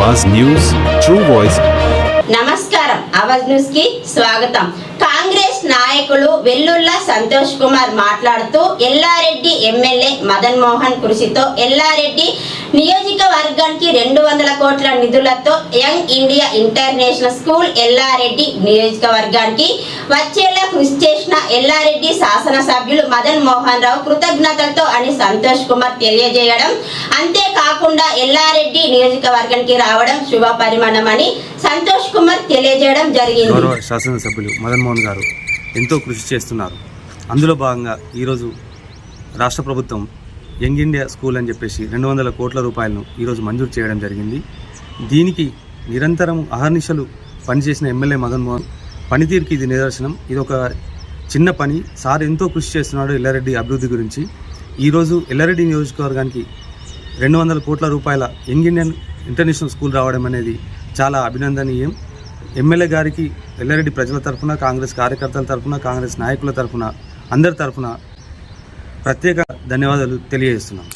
అవాజ్ news true voice. నమస్కారం. అవాజ్ న్యూస్కి స్వాగతం. కాంగ్రెస్ నాయకులు వెల్లుల్ల సంతోష్ కుమార్ మాట్లాడుతూ ఎల్లారెడ్డి ఎమ్మెల్యే మదన్ మోహన్ కృషితో ఎల్లారెడ్డి నియోజకవర్గానికి రెండు వందల కోట్ల నిధులతో Young India International School Yellareddy నియోజకవర్గానికి వచ్చేలా కృషి చేసిన ఎల్లారెడ్డి శాసనసభ్యులు మదన్ మోహన్ రావు కృతజ్ఞతలతో అని సంతోష్ కుమార్ తెలియజేయడం. అంతేకాకుండా ఎల్లారెడ్డి నియోజకవర్గానికి రావడం శుభ పరిమాణమని సంతోష్ కుమార్ తెలియజేయడం జరిగింది. శాసనసభ్యులు మదన్ మోహన్ గారు ఎంతో కృషి చేస్తున్నారు. అందులో భాగంగా ఈరోజు రాష్ట్ర ప్రభుత్వం యంగ్ ఇండియా స్కూల్ అని చెప్పేసి రెండు వందల కోట్ల రూపాయలను ఈరోజు మంజూరు చేయడం జరిగింది. దీనికి నిరంతరం అహర్నిశలు పనిచేసిన ఎమ్మెల్యే మదన్ మోహన్ పనితీరుకి ఇది నిదర్శనం. ఇది ఒక చిన్న పని. సార్ ఎంతో కృషి చేస్తున్నాడు ఎల్లారెడ్డి అభివృద్ధి గురించి. ఈరోజు ఎల్లారెడ్డి నియోజకవర్గానికి రెండు వందల కోట్ల రూపాయల యంగ్ ఇండియన్ ఇంటర్నేషనల్ స్కూల్ రావడం అనేది చాలా అభినందనీయం. ఎమ్మెల్యే గారికి ఎల్లారెడ్డి ప్రజల తరఫున కాంగ్రెస్ కార్యకర్తల తరఫున కాంగ్రెస్ నాయకుల తరఫున అందరి తరఫున ప్రత్యేక ధన్యవాదాలు తెలియజేస్తున్నాం.